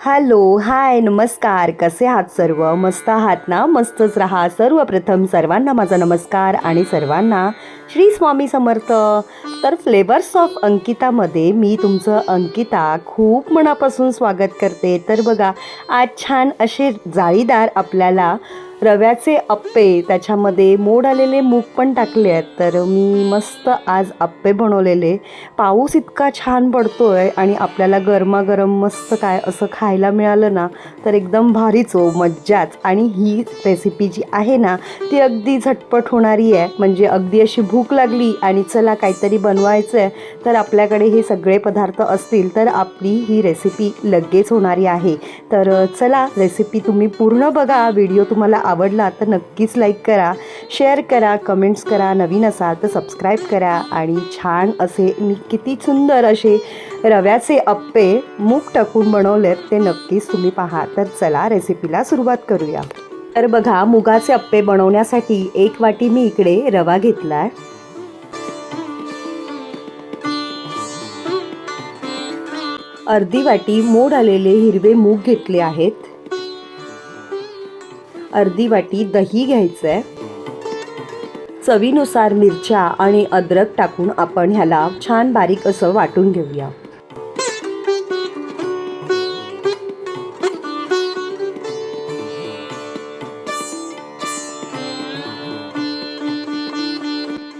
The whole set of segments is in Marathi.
हॅलो हाय नमस्कार. कसे आहात सर्व? मस्त आहात ना? मस्तच राहा. सर्वप्रथम सर्वांना माझा नमस्कार आणि सर्वांना श्री स्वामी समर्थ. तर फ्लेवर्स ऑफ अंकितामध्ये मी तुमचं अंकिता खूप मनापासून स्वागत करते. तर बघा आज छान असे जाळीदार आपल्याला रव्याचे अप्पे त्याच्यामध्ये मोड आलेले मूग पण टाकले आहेत. तर मी मस्त आज अप्पे बनवलेले. पाऊस इतका छान पडतो आहे आणि आपल्याला गरमागरम मस्त काय असं खायला मिळालं ना तर एकदम भारीच मज्जाच. आणि ही रेसिपी जी आहे ना ती अगदी झटपट होणारी आहे. म्हणजे अगदी अशी भूक लागली आणि चला काहीतरी बनवायचं आहे तर आपल्याकडे हे सगळे पदार्थ असतील तर आपली ही रेसिपी लगेच होणारी आहे. तर चला रेसिपी तुम्ही पूर्ण बघा. व्हिडिओ तुम्हाला आवडला तर नक्कीच लाईक करा शेअर करा कमेंट्स करा नवीन असाल तर सबस्क्राईब करा आणि छान असे मी किती सुंदर असे रव्याचे अप्पे मूग टाकून बनवलेत ते नक्कीच तुम्ही पहा. तर चला रेसिपीला सुरुवात करूया. तर बघा मुगाचे अप्पे बनवण्यासाठी एक वाटी मी इकडे रवा घेतला आहे अर्धी वाटी मोड आलेले हिरवे मूग घेतले आहेत. अर्धी वाटी दही घ्यायचं आहे चवीनुसार मिरच्या आणि अद्रक टाकून आपण ह्याला छान बारीक असं वाटून घेऊया.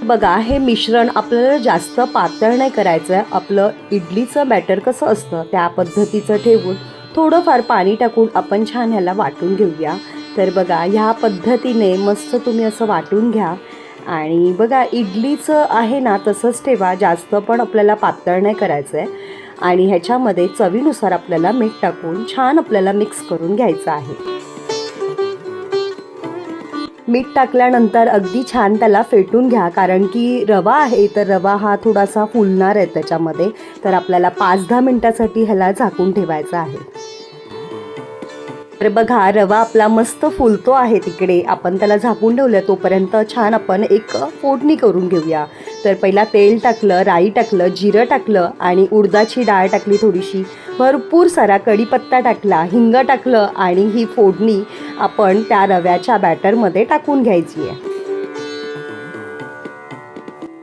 बघा हे मिश्रण आपल्याला जास्त पातळ नाही करायचं आहे आपलं इडलीचं बॅटर कसं असतं त्या पद्धतीचं ठेवून थोडंफार पाणी टाकून आपण छान ह्याला वाटून घेऊया. तर बघा ह्या पद्धतीने मस्त तुम्ही असं वाटून घ्या. आणि बघा इडलीचं आहे ना तसंच ठेवा. जास्त पण आपल्याला पातळ नाही करायचं आहे आणि ह्याच्यामध्ये चवीनुसार आपल्याला मीठ टाकून छान आपल्याला मिक्स करून घ्यायचं आहे. मीठ टाकल्यानंतर अगदी छान त्याला फेटून घ्या. कारण की रवा आहे तर रवा हा थोडासा फुलणार आहे त्याच्यामध्ये. तर आपल्याला पाच दहा मिनटासाठी ह्याला झाकून ठेवायचा आहे. तर बघा रवा आपला मस्त फुलतो आहे तिकडे. आपण त्याला झाकून ठेवलं तोपर्यंत छान आपण एक फोडणी करून घेऊया. तर पहिला तेल टाकलं राई टाकलं जिरं टाकलं आणि उडदाची डाळ टाकली थोडीशी. भरपूर सारा कढीपत्ता टाकला हिंग टाकलं आणि ही फोडणी आपण त्या रव्याच्या बॅटरमध्ये टाकून घ्यायची आहे.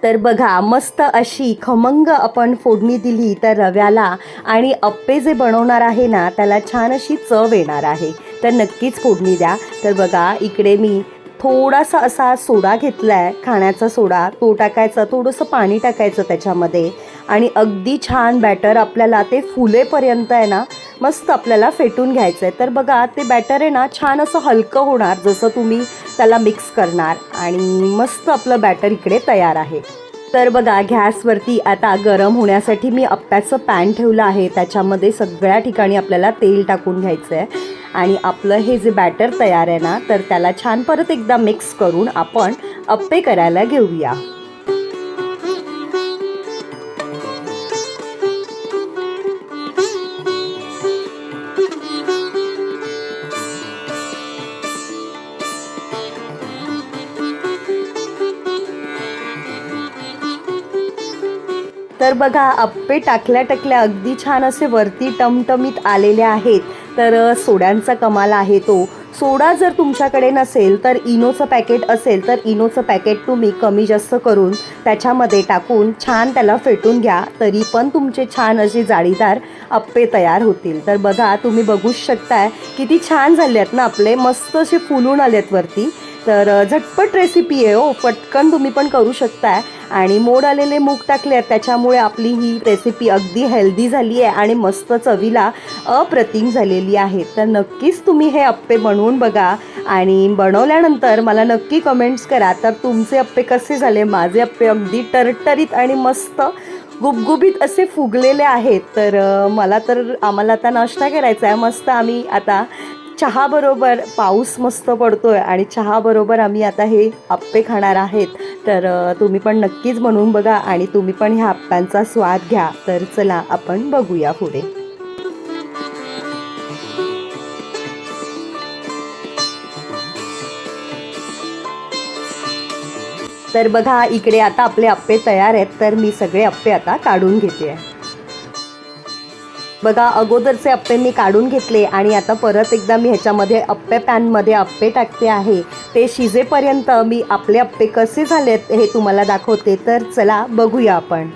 तर बघा मस्त अशी खमंग आपण फोडणी दिली तर रव्याला आणि अप्पे जे बनवणार आहे ना त्याला छान अशी चव येणार आहे. तर नक्कीच फोडणी द्या. तर बघा इकडे मी थोडासा असा सोडा घेतला आहे खाण्याचा सोडा. तो टाकायचा थोडंसं पाणी टाकायचं त्याच्यामध्ये. आणि अगदी छान बॅटर आपल्याला ते फुलेपर्यंत आहे ना मस्त आपल्याला फेटून घ्यायचं आहे तर बघा ते बॅटर आहे ना छान असं हलकं होणार. जसं तुम्ही त्याला मिक्स करणार. आणि मस्त आपलं बॅटर इकडे तयार आहे. तर बघा गॅसवरती आता गरम होण्यासाठी मी अप्प्याचं पॅन ठेवलं आहे. त्याच्यामध्ये सगळ्या ठिकाणी आपल्याला तेल टाकून घ्यायचं आहे आणि आपलं हे जे बॅटर तयार आहे ना तर त्याला छान परत एकदा मिक्स करून आपण अप्पे करायला घेऊया. तर बघा अप्पे टाकल्या टाकल्या अगदी छान असे वरती टमटमीत आलेले आहेत. तर सोड्यांचा कमाल आहे तो. सोडा जर तुमच्याकडे नसेल तर इनोचं पॅकेट असेल तर इनोचं पॅकेट तुम्ही कमी जास्त करून त्याच्यामध्ये टाकून छान त्याला फेटून घ्या. तरी पण तुमचे छान असे जाळीदार अप्पे तयार होतील. तर बघा तुम्ही बघूच शकताय. किती छान झाले आहेत ना आपले. मस्त असे फुलून आलेत वरती. तर झटपट रेसिपी आहे हो. पटकन तुम्ही पण करू शकताय. आणि मोड आलेले मूग टाकले आहेत. त्याच्यामुळे आपली ही रेसिपी अगदी हेल्दी झाली आहे आणि मस्त चवीला अप्रतिम झालेली आहे. तर नक्कीच तुम्ही हे अप्पे बनवून बघा. आणि बनवल्यानंतर मला नक्की कमेंट्स करा. तर तुमचे अप्पे कसे झाले? माझे अप्पे अगदी टरटरीत आणि मस्त गुबगुबीत असे फुगलेले आहेत. तर मला तर आम्हाला आता नाश्ता करायचा आहे. मस्त आम्ही आता चहाबरोबर पाऊस मस्त पडतो आहे आणि चहाबरोबर आम्ही आता हे आप्पे खाणार आहेत. तर तुम्ही पण नक्कीच बनवून बघा आणि तुम्ही पण ह्या आप्प्यांचा स्वाद घ्या. तर चला आपण बघूया पुढे. तर बघा इकडे आता आपले आप्पे तयार आहेत. तर मी सगळे आप्पे आता काढून घेते. आहे बघा अगोदरचे अप्पे मी काढून घेतले आणि आता परत एकदा मी ह्याच्यामध्ये अप्पे पॅनमध्ये अप्पे टाकते आहे. ते शिजेपर्यंत मी आपले अप्पे कसे झालेत हे तुम्हाला दाखवते. तर चला बघूया आपण.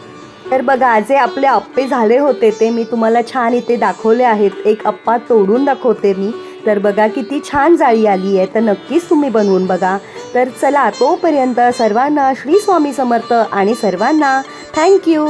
तर बघा जे आपले अप्पे झाले होते ते मी तुम्हाला छान इथे दाखवले आहेत. एक अप्पा तोडून दाखवते मी. तर बघा किती छान जाळी आली आहे. तर नक्कीच तुम्ही बनवून बघा. तर चला तोपर्यंत सर्वांना श्री स्वामी समर्थ आणि सर्वांना थँक्यू